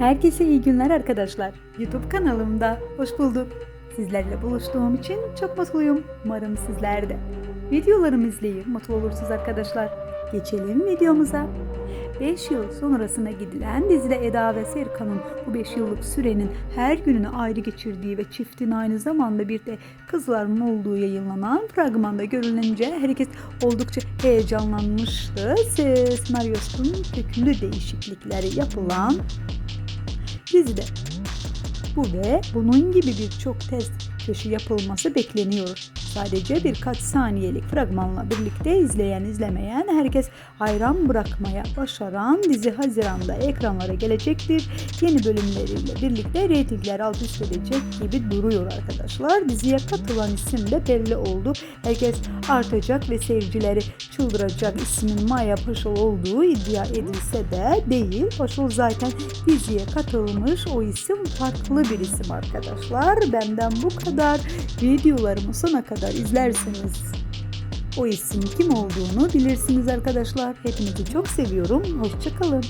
Herkese iyi günler arkadaşlar. YouTube kanalımda hoş bulduk. Sizlerle buluştuğum için çok mutluyum. Umarım sizler de. Videolarımı izleyip mutlu olursunuz arkadaşlar. Geçelim videomuza. 5 yıl sonrasına gidilen dizide Eda ve Serkan'ın bu 5 yıllık sürenin her gününü ayrı geçirdiği ve çiftin aynı zamanda bir de kızların olduğu yayınlanan fragmanda görülünce herkes oldukça heyecanlanmıştı. Se- Senaryosunun köklü değişiklikleri yapılan dizide. Bu ve bunun gibi birçok test köşe yapılması bekleniyor. Sadece birkaç saniyelik fragmanla birlikte izleyen izlemeyen herkes hayran bırakmaya başaran dizi Haziran'da ekranlara gelecektir. Yeni bölümleriyle birlikte reytingler alt üst edecek gibi duruyor arkadaşlar. Diziye katılan isim de belli oldu. Herkes artacak ve seyircileri çıldıracak ismin Maya Paşol olduğu iddia edilse de değil. Paşol zaten diziye katılmış. O isim farklı bir isim arkadaşlar. Benden bu kadar. Videolarımı sona kadar izlerseniz o isim kim olduğunu bilirsiniz arkadaşlar. Hepinizi çok seviyorum. Hoşçakalın.